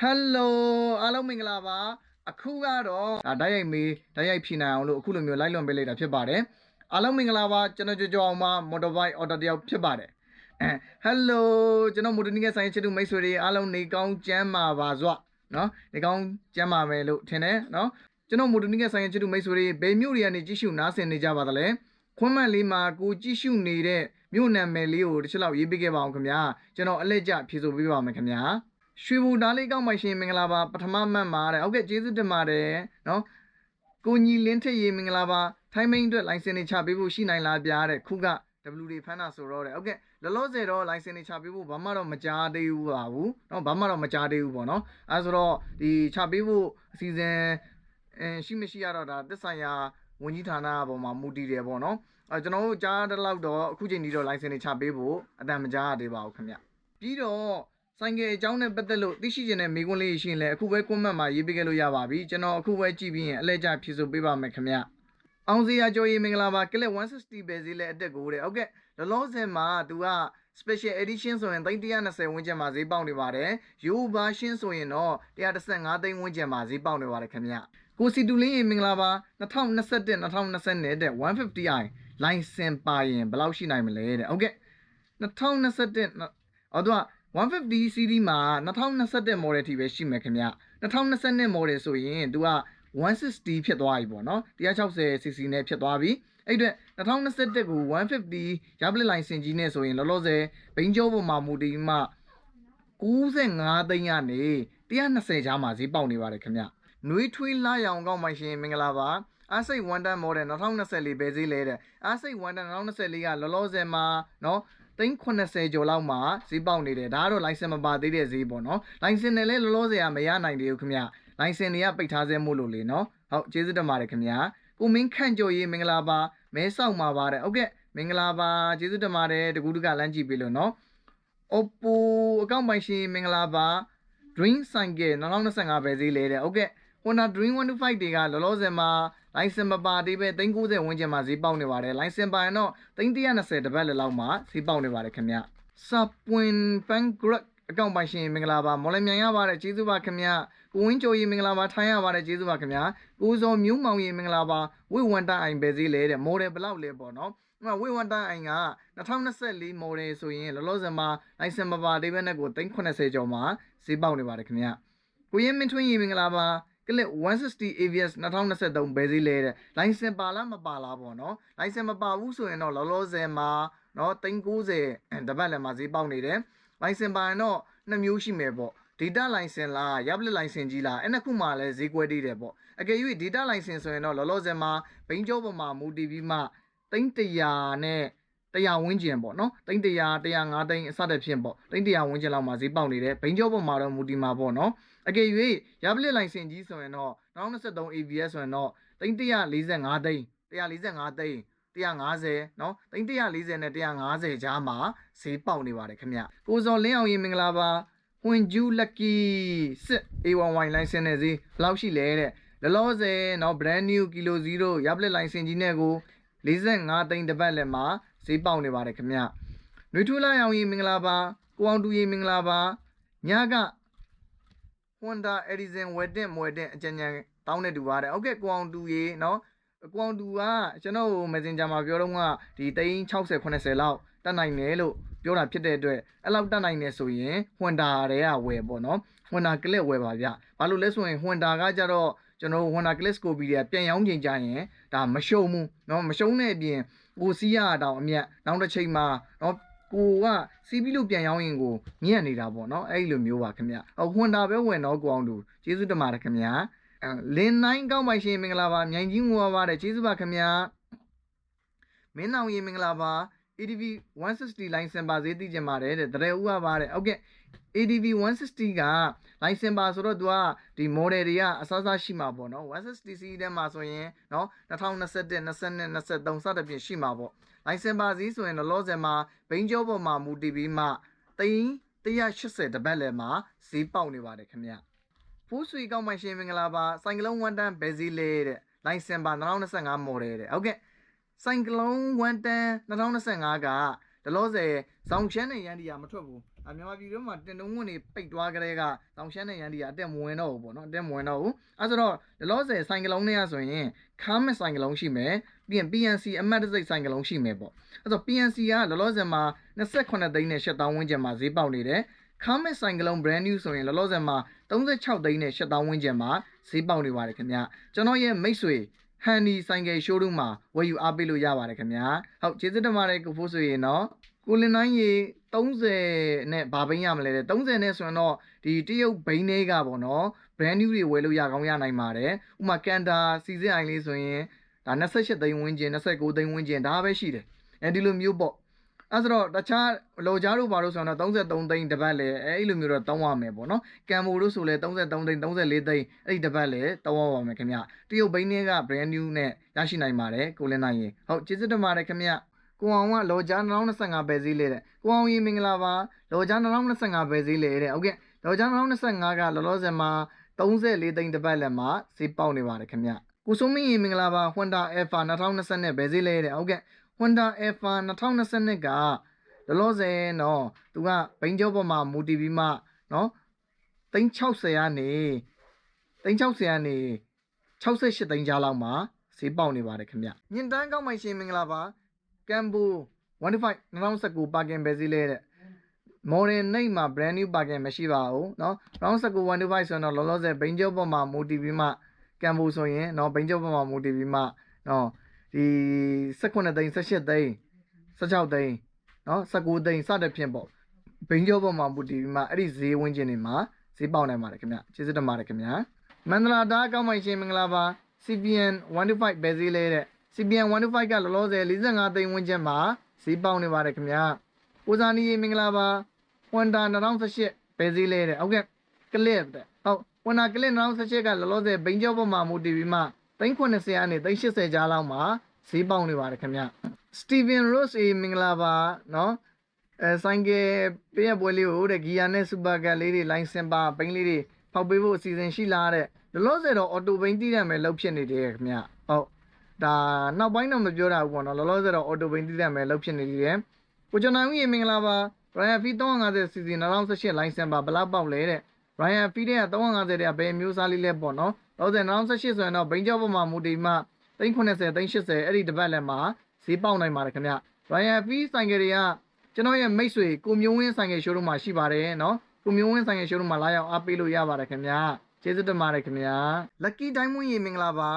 ဟယ်လိုအားလုံးမင်္ဂလာပါအခုကတော့ဒါတိုက်ရိုက်မေးတိုက်ရိုက်ဖြေနိုင်အောင်လို့အခုလိုမျိုးလိုက်လွန်ပေးလိုက်တာဖြစ်ပါတယ်အားလုံးမင်္ဂလာပါကျွန်တော်ကြော်ကြော်အောင်ပါမော်တော်ဘိုက်အော်တိုတယောက်ဖြစ်ပါတယ်အဲဟယ်လိုကျွန်တော်မိုတိုနီကဆိုင်ချစ်သူမိတ်ဆွေတွေအားလုံးနေကောင်းကျန်းမာပါစွာနော်နေကောင်းကျန်းမာမယ်လို့ထင်တယ်နော်ကျွန်တော်မိုတိုနီကဆိုင်ချစ်သူမိတ်ဆွေတွေဘယ်မြို့တွေကနေကြည့်ရှုနားဆင်နေကြပါသလဲခွန်းမှန်လေးမှာကိုကြည့်ရှုနေတဲ့မြို့နာမည်လေးကိုတစ်ချက်လောက်ရေးပေးခဲ့ပါအောင်ခင်ဗျာကျွန်တော်အလက်ကျဖြေဆိုပေးပါမယ်ခင်ဗျာ ရွှေဘူသားလေးကောက်မှရှင်မင်္ဂလာပါပထမမှတ်ပါတဲ့ဟုတ်ကဲ့ကျေးဇူးတင်ပါတယ်နော်ကိုညီလင်းထက်ရေမင်္ဂလာပါထိုင်းမိန်အတွက် license တွေချပေးဖို့ရှိနိုင်လားပြားတဲ့ခုက W တွေဖမ်းတာဆိုတော့တဲ့ဟုတ်ကဲ့လောလောဆယ်တော့ license တွေချပေးဖို့ဘာမှတော့မကြားသေးဘူးပါဘူးနော်ဘာမှတော့မကြားသေးဘူးပေါ့နော်အဲဆိုတော့ဒီချပေးဖို့အစီအစဉ်အင်းရှိမရှိရတော့ဒါသက်ဆိုင်ရာဝန်ကြီးဌာနအပေါ်မှာမူတည်တယ်ပေါ့နော်အဲကျွန်တော်တို့ကြားတဲ့လောက်တော့အခုချိန်ဒီတော့ license တွေချပေးဖို့အတန်မကြားရသေးပါဘူးခင်ဗျပြီးတော့ ဆိုင်ကယ်အကြောင်းနဲ့ပတ်သက်လို့သိရှိချင်တဲ့မိကွန်းလေးရှိရင်လည်းအခုပဲ comment မှာရေးပေးခဲ့လို့ရပါပြီကျွန်တော်အခုပဲကြည့်ပြီးရင်အလဲကျဖြည့်ဆိုပေးပါမယ်ခင်ဗျအောင်စရာကြော်ရီမင်္ဂလာပါကလစ်160ပဲဈေးလဲအတက်ကိုတဲ့ဟုတ်ကဲ့လောလောဆယ်မှာသူက special edition ဆိုရင်320ဝန်းကျင်မှာဈေးပေါက်နေပါတယ်ယူဘာရှင်းဆိုရင်တော့135သိန်းဝန်းကျင်မှာဈေးပေါက်နေပါတယ်ခင်ဗျကိုစီတူလင်းရေမင်္ဂလာပါ2021 2020တဲ့ 150i license ပါရင်ဘယ်လောက်ရှိနိုင်မလဲတဲ့ဟုတ်ကဲ့2021အော်သူက 150 series မှာ2021 model ထိပဲရှိမယ်ခင်ဗျ2022 model ဆိုရင်သူက160ဖြစ်သွားပြီပေါ့နော်160 cc နဲ့ဖြစ်သွားပြီအဲ့အတွက်2021ကို150ရပလစ်လိုင်စင်ကြီးနဲ့ဆိုရင်လောလောဆယ်ဘိန်းကျောပေါ်မှာမူတည်မှ95သိန်းကနေ120ချားမှာဈေးပေါက်နေပါတယ်ခင်ဗျနွေးထွေးလာရောင်ကောက်မှရှင်မင်္ဂလာပါအားစိတ်ဝန်တန် model 2024ပဲဈေးလဲတဲ့အားစိတ်ဝန်တန်2024ကလောလောဆယ်မှာเนาะ သိန်း80ကျော်လောက်မှာဈေးပေါက်နေတယ်ဒါကတော့ license မပါသေးတဲ့ဈေးပေါ့နော် license နဲ့လည်းလောလောဆယ်ကမရနိုင်သေးဘူးခင်ဗျ license တွေကပိတ်ထားဆဲမို့လို့လေနော်ဟုတ်ကျေးဇူးတင်ပါတယ်ခင်ဗျကိုမင်းခန့်ကျော်ရေးမင်္ဂလာပါမဲဆောက်မှာပါတဲ့ဟုတ်ကဲ့မင်္ဂလာပါကျေးဇူးတင်ပါတယ်တကူတကလမ်းကြည့်ပေးလို့နော် Oppo အကောင့်ပိုင်ရှင်မင်္ဂလာပါ Dream Cycle 2025ပဲဈေးလဲတဲ့ဟုတ်ကဲ့ Honda Dream 125တွေကလောလောဆယ်မှာ license မပါသေးပဲ390ဝန်းကျင်မှာဈေးပေါက်နေပါတယ် license ပါရင်တော့320တပတ်လက်လောက်မှာဈေးပေါက်နေပါတယ်ခင်ဗျစပွင်ပန်ဂရက်အကောင့်ပိုင်ရှင်မင်္ဂလာပါမော်လမြိုင်ရပါတယ်ကျေးဇူးပါခင်ဗျကိုဝင်းကျော်ကြီးမင်္ဂလာပါထိုင်းရပါတယ်ကျေးဇူးပါခင်ဗျကိုစောမျိုးမောင်ကြီးမင်္ဂလာပါဝိဝန္တအိုင်ပဲဈေးလဲတဲ့ model ဘယ်လောက်လဲပေါ့နော်။ဥပမာဝိဝန္တအိုင်က2024 model ဆိုရင်လောလောဆယ်မှာ license မပါသေးဘဲနဲ့ကို380ကျော်မှာဈေးပေါက်နေပါတယ်ခင်ဗျ။ကိုရင်မင်းထွန်းကြီးမင်္ဂလာပါ ကလစ်160 AVS 2023ဘယ်ဈေးလဲတဲ့ license ပါလားမပါလားပေါ့နော် license မပါဘူးဆိုရင်တော့လောလောဆယ်မှာနော်390တပတ်လည်းမှာဈေးပေါက်နေတယ် license ပါရင်တော့နှစ်မျိုးရှိမယ်ပေါ့ data license လား yaplet license ကြီးလားအဲ့နှစ်ခုမှလည်းဈေးကွဲသေးတယ်ပေါ့အကယ်၍ data license ဆိုရင်တော့လောလောဆယ်မှာဘိန်းကျောပေါ်မှာမူတည်ပြီးမှ300နဲ့ 100ဝန်းကျင်ပေါ့နော်300 105သိန်းအစတဲ့ဖြင့်ပေါ့300ဝန်းကျင်လောက်မှာဈေးပေါက်နေတယ်ဘိန်းကျောပေါ်မှာတော့မူတည်မှာပေါ့နော်အကယ်၍ရပလစ်လိုင်စင်ကြီးဆိုရင်တော့2023 ABS ဆိုရင်တော့345သိန်း145သိန်း150เนาะ340နဲ့150ကြားမှာဈေးပေါက်နေပါတယ်ခင်ဗျကိုစော်လင်းအောင်ရင်မင်္ဂလာပါဟွင်ဂျူးလက်ကီစစ် A1Y license နဲ့ဈေးဘယ်လောက်ရှိလဲတဲ့လောလောဆယ်เนาะ brand new kilo 0ရပလစ် license ကြီးနဲ့ကို45သိန်းတစ်ပတ်လက်မှာ ဈေးပေါက်နေပါတယ်ခင်ဗျနှွေထူးလာအောင်ရင်မင်္ဂလာပါကိုအောင်တူရင်မင်္ဂလာပါညက Honda Edison ဝယ်တင်မွယ်တင်အကြံဉာဏ်တောင်းနေတူပါတယ်ဟုတ်ကဲ့ကိုအောင်တူရေเนาะကိုအောင်တူကကျွန်တော် Messenger မှာပြောတော့ကဒီ360 80လောက်တက်နိုင်တယ်လို့ပြောတာဖြစ်တဲ့အတွက်အဲ့လောက်တက်နိုင်နေဆိုရင် Honda တွေကဝယ်ပေါ့နော် Honda Click ဝယ်ပါဗျဘာလို့လဲဆိုရင် Honda ကကြတော့ကျွန်တော် Honda Click Scope တွေကပြန်ရောင်းချိန်ကြရင်ဒါမရှုံဘူးเนาะမရှုံတဲ့အပြင် ကိုစီးရတောင်အမြတ်နောက်တစ်ချိန်မှာနော်ကိုကစီးပြီးလို့ပြန်ရောက်ရင်ကိုမြင့်နေတာပေါ့နော်အဲ့လိုမျိုးပါခင်ဗျအဝင်တာပဲဝင်တော့ကိုအောင်သူကျေးဇူးတင်ပါတယ်ခင်ဗျလင်းနိုင်ကောင်းပါရှင်မင်္ဂလာပါမြိုင်ကြီးငူပါပါတယ်ကျေးဇူးပါခင်ဗျမင်းအောင်ရေမင်္ဂလာပါ EDV 160 license ပါစေသိကြပါတယ်တဲ့တရေဦးပါပါတယ်ဟုတ်ကဲ့ ADV 160က license ပါဆိုတော့သူကဒီ model တွေကအစားစားရှိမှာပေါ့နော် 160C ထဲမှာဆိုရင်เนาะ2021 22 23စသဖြင့်ရှိမှာပေါ့လိုင်စင်ပါစီဆိုရင်တော့လောဆယ်မှာဘိန်းကျောပေါ်မှာမူတည်ပြီးမှသိန်း180တပတ်လည်မှာဈေးပေါက်နေပါတယ်ခင်ဗျဖိုးဆွေကောက်မှရှင်မင်္ဂလာပါစိုင်ကလုံးဝန်တန်းဘယ်စီလေးတဲ့လိုင်စင်ပါ2025 model တဲ့ဟုတ်ကဲ့စိုင်ကလုံးဝန်တန်း2025ကဒလောဆယ်ဇောင်ချမ်းနဲ့ရန်ဒီယာမထွက်ဘူး အမြန်မာပြည်တို့မှာတင်တုံးဝင်နေပိတ်သွားကြတဲ့ကတောင်ရှမ်းနဲ့ရန်ဒီကအတက်မဝင်တော့ဘူးပေါ့နော်အတက်မဝင်တော့ဘူးအဲဆိုတော့လောလောဆယ်ဆိုင်ကလုံးတွေကဆိုရင်ခါမက်ဆိုင်ကလုံးရှိမယ်ပြီးရင် PNC အမတ်တစိတ်ဆိုင်ကလုံးရှိမယ်ပေါ့အဲဆို PNC ကလောလောဆယ်မှာ28သိန်းနဲ့8000ဝန်းကျင်မှာဈေးပေါက်နေတယ်ခါမက်ဆိုင်ကလုံး brand new ဆိုရင်လောလောဆယ်မှာ36သိန်းနဲ့8000ဝန်းကျင်မှာဈေးပေါက်နေပါတယ်ခင်ဗျကျွန်တော်ရဲ့မိတ်ဆွေဟန်ဒီဆိုင်ကယ်ရှိုးရုံးမှာဝယ်ယူအားပေးလို့ရပါတယ်ခင်ဗျာဟုတ်ကျေးဇူးတင်ပါတယ်ကိုဖိုးဆိုရင်တော့ ကိုလင်တိုင်းရေ30နဲ့ဘာဘိန်းရမလဲတဲ့30နဲ့ဆိုရင်တော့ဒီတရုတ်ဘိန်းတွေကပေါ့နော် brand new တွေဝယ်လို့ရကောင်းရနိုင်ပါတယ်ဥပမာကန်တာစီစစ်အိုင်လေးဆိုရင်ဒါ28သိန်းဝန်းကျင်29သိန်းဝန်းကျင်ဒါပဲရှိတယ်အဲဒီလိုမျိုးပေါ့အဲဆိုတော့တခြားလော်ကြားတို့ဘာလို့ဆိုတော့33သိန်းတစ်ပတ်လေအဲ့လိုမျိုးတော့တောင်းရမယ်ပေါ့နော်ကမ်မိုတို့ဆိုလဲ33သိန်း34သိန်းအဲ့ဒီတစ်ပတ်လေတောင်းရပါမယ်ခင်ဗျတရုတ်ဘိန်းတွေက brand new နဲ့ရရှိနိုင်ပါတယ်ကိုလင်းနိုင်ရင်ဟုတ်ကျေးဇူးတင်ပါတယ်ခင်ဗျ ကိုအောင်ကလော်ကြား2025ပဲဈေးလေတဲ့ကိုအောင်ကြီးမင်္ဂလာပါလော်ကြား2025ပဲဈေးလေတဲ့ဟုတ်ကဲ့လော်ကြား2025ကလောလောဆယ်မှာ34သိန်းတစ်ပတ်လက်မှာဈေးပေါက်နေပါတယ်ခင်ဗျကိုစုံမင်းကြီးမင်္ဂလာပါ Honda Alpha 2020နဲ့ပဲဈေးလေတဲ့ဟုတ်ကဲ့ Honda Alpha 2020ကလောလောဆယ်နော်သူကဘိန်းကျော်ပေါ်မှာမူတည်ပြီးမှနော်360ကနေ360ကနေ68သိန်းကြားလောက်မှာဈေးပေါက်နေပါတယ်ခင်ဗျညင်တန်းကောင်းမိုင်ရှင်မင်္ဂလာပါ ကမ်ဘူ15 2019ပါကင်ပဲဈေးလေတဲ့ modern name မှာ brand new parking မရှိပါဘူးเนาะ round 19 125ဆိုရင်တော့လောလောဆယ်ဘိန်းကျော်ပေါ်မှာမူတည်ပြီးမှကမ်ဘူဆိုရင်เนาะဘိန်းကျော်ပေါ်မှာမူတည်ပြီးမှเนาะဒီ18သိန်း18သိန်း16သိန်းเนาะ19သိန်းစတဲ့ဖြင့်ပေါ့ဘိန်းကျော်ပေါ်မှာမူတည်ပြီးမှအဲ့ဒီဈေးဝန်းကျင်တွေမှာဈေးပေါက်နိုင်ပါတယ်ခင်ဗျကျေးဇူးတင်ပါတယ်ခင်ဗျမန္တလာတားကောင်းမိုင်ရှင်မင်္ဂလာပါ CPN 125ပဲဈေးလဲတဲ့ CPN 125ကလောလောဆယ်45သိန်းဝန်းကျင်မှာဈေးပေါက်နေပါတယ်ခင်ဗျာ။ဦးဇာနီရေမင်္ဂလာပါ။ Honda 2018ပဲဈေးလဲတဲ့။ဟုတ်ကဲ့ကလစ်တဲ့။ဟုတ် Honda ကလစ်2018ကလောလောဆယ်ဘိန်းကျော့ပေါ်မှာမူတည်ပြီးမှ390အနေ380ကြားလောက်မှာဈေးပေါက်နေပါတယ်ခင်ဗျာ။ Steven Rose ရေမင်္ဂလာပါနော်။အဲဆိုင်ကယ်ပြည့်ပွဲလေးကိုတဲ့ဂီယာနဲ့စူပါကတ်လေးတွေလိုင်စင်ပါဘိန်းလေးတွေဖောက်ပေးဖို့အစီအစဉ်ရှိလားတဲ့။လောလောဆယ်တော့အော်တိုဘိန်းတည်ရမယ်လို့ဖြစ်နေတယ်ခင်ဗျာ။ဟုတ် ဒါနောက်ပိုင်းတော့မပြောတာဘူးပေါ့နော်လောလောဆယ်တော့အော်တိုဘိန်းတည်ရမယ်လောက်ဖြစ်နေတယ်ကိုကျွန်တော်ဦးရေမင်္ဂလာပါ Ryan Fee 350 cc 2018လိုင်းစင်ပါဘလောက်ပေါက်လဲတဲ့ Ryan Fee တဲ့350တဲ့ဘယ်မျိုးစားလေးလဲပေါ့နော်လောဆယ်2018ဆိုရင်တော့ဘိန်းကျော်ပေါ်မှာမူတည်မှ390 380အဲ့ဒီတစ်ပတ်လက်မှာဈေးပေါက်နိုင်ပါတယ်ခင်ဗျ Ryan Fee ဆိုင်ကတွေကကျွန်တော်ရဲ့မိတ်ဆွေကိုမျိုးဝင်းဆိုင်ကရှိုးရုံးမှာရှိပါတယ်နော်ကိုမျိုးဝင်းဆိုင်ကရှိုးရုံးမှာလာရောက်အားပေးလို့ရပါတယ်ခင်ဗျကျေးဇူးတင်ပါတယ်ခင်ဗျ Lucky Diamond ရေမင်္ဂလာပါ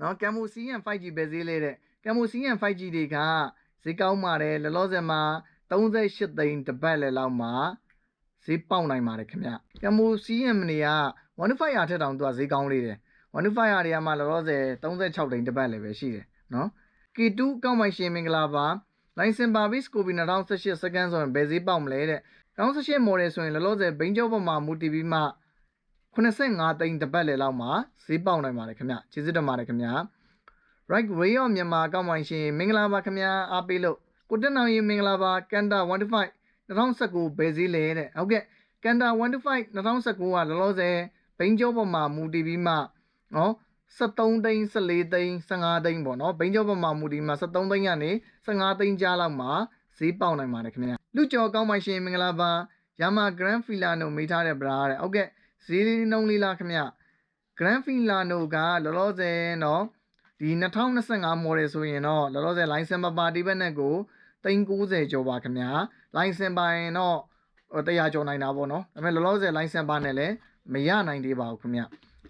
နော်ကမ်မိုစီယန် 5G ပဲဈေးလေးတဲ့ကမ်မိုစီယန် 5G တွေကဈေးကောင်းပါတယ်လောလောဆယ်မှာ38သိန်းတစ်ပတ်လေလောက်မှာဈေးပေါက်နိုင်ပါတယ်ခင်ဗျကမ်မိုစီယန်တွေက1.5ရာထက်တောင်သူကဈေးကောင်းလေးတယ်1.5ရာတွေကမှလောလောဆယ်36သိန်းတစ်ပတ်လေပဲရှိတယ်နော် K2 ကောက်မိုင်ရှင်မင်္ဂလာပါလိုင်စင်ပါဘီစကိုပီ2018စကန်ဆိုရင်ဘယ်ဈေးပေါက်မလဲတဲ့2018 model ဆိုရင်လောလောဆယ်ဘိန်းကျော်ပေါ်မှာမူတည်ပြီးမှ 85သိန်းတစ်ပတ်လေလောက်မှာဈေးပေါက်နိုင်ပါတယ်ခင်ဗျကျေးဇူးတင်ပါတယ်ခင်ဗျ right way of မြန်မာကောက်မိုင်ရှင်မင်္ဂလာပါခင်ဗျအားပေးလို့ကိုတက်နောင်ရင်မင်္ဂလာပါကန်တာ125 2019ဘယ်ဈေးလဲတဲ့ဟုတ်ကဲ့ကန်တာ125 2019ကလောလောဆယ်ဘိန်းကျော်ပေါ်မှာမူတည်ပြီးမှနော်73သိန်း14သိန်း15သိန်းပေါ့နော်ဘိန်းကျော်ပေါ်မှာမူတည်မှ73သိန်းကနေ15သိန်းကြားလောက်မှာဈေးပေါက်နိုင်ပါတယ်ခင်ဗျလူကျော်ကောင်းပါရှင်မင်္ဂလာပါယာမာ Grand Filano မိထားတဲ့ဗရာတဲ့ဟုတ်ကဲ့ ဈေးနှုန်းလေးလားခင်ဗျ Grand Filano ကလောလောဆယ်နော်ဒီ2025 model ဆိုရင်တော့လောလောဆယ် license မပါတီးဘက်နဲ့ကို390ကျော်ပါခင်ဗျာ license ပါရင်တော့100ကျော်နိုင်တာပေါ့နော်ဒါပေမဲ့လောလောဆယ် license ပါနဲ့လည်းမရနိုင်သေးပါဘူးခင်ဗျာ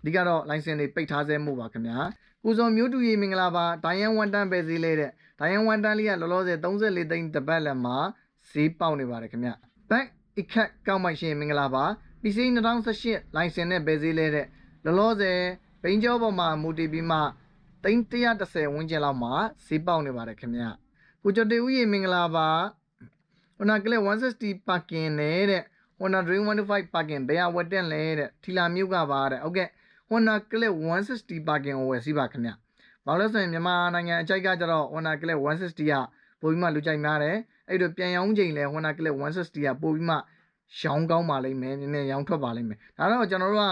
ဒီကတော့ license တွေပိတ်ထားဆဲမှုပါခင်ဗျာကိုစောမျိုးတူရေမင်္ဂလာပါဒိုင်ယန်ဝန်တန်ပဲဈေးလေးတဲ့ဒိုင်ယန်ဝန်တန်လေးကလောလောဆယ်34သိန်းတစ်ပတ်လက်မှာဈေးပေါက်နေပါတယ်ခင်ဗျ back အခက်ကောက်မိုက်ရှင်မင်္ဂလာပါ PC 2018 license နဲ့ပဲဈေးလေးတဲ့လောလောဆယ်ဘိန်းကျော်ပေါ်မှာမူတည်ပြီးမှ330ဝန်းကျင်လောက်မှာဈေးပေါက်နေပါတယ်ခင်ဗျကိုကျော်တေဦးရေမင်္ဂလာပါဟိုနာကလေး160 parking နဲ့တဲ့ Honda Dream 125 parking ဘယ်ဟာဝက်တက်လဲတဲ့ထီလာမြို့ကပါတဲ့ဟုတ်ကဲ့ Honda Click 160 parking ကိုဝယ်စီးပါခင်ဗျ။ဘာလို့လဲဆိုရင်မြန်မာနိုင်ငံအကြိုက်ကကြတော့ Honda Click 160ကပိုပြီးမှလူကြိုက်များတယ်။အဲ့တော့ပြန်ရောင်းချိန်လဲ Honda Click 160ကပိုပြီးမှ ရောင်းကောင်းပါလိမ့်မယ်။နည်းနည်းရောင်းထွက်ပါလိမ့်မယ်။ဒါတော့ကျွန်တော်တို့က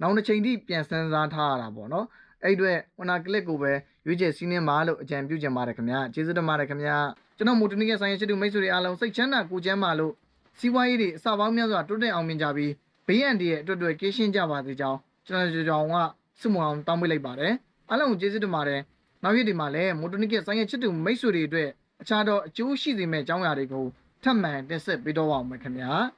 နောက်တစ်ချိန်ထိပြန်စမ်းစားထားရတာပေါ့နော်။အဲ့အတွက် Honda Click ကိုပဲရွေးချယ်စီးနှင်းပါလို့အကြံပြုချင်ပါတယ်ခင်ဗျာ။ကျေးဇူးတင်ပါတယ်ခင်ဗျာ။ကျွန်တော်မိုတိုနီရဲ့ဆိုင်ရချစ်သူမိတ်ဆွေတွေအားလုံးစိတ်ချမ်းသာကိုယ်ချမ်းပါလို့စီးပွားရေးတွေအစပေါင်းများစွာတိုးတက်အောင်မြင်ကြပြီးဘေးအန္တရာယ်အတွက်အတွက်ကင်းရှင်းကြပါစေကြောင်းကျွန်တော်ကြောင်ကစုမအောင်တောင်းပေးလိုက်ပါတယ်အားလုံးကိုကျေးဇူးတင်ပါတယ်နောက်ရက်ဒီမှာလည်းမိုတိုနီကဆိုင်ရဲ့ချစ်သူမိတ်ဆွေတွေအတွက်အခြားသောအကျိုးရှိစေမယ့်အကြောင်းအရာတွေကိုထပ်မံတင်ဆက်ပေးတော့ပါအောင်မယ်ခင်ဗျာ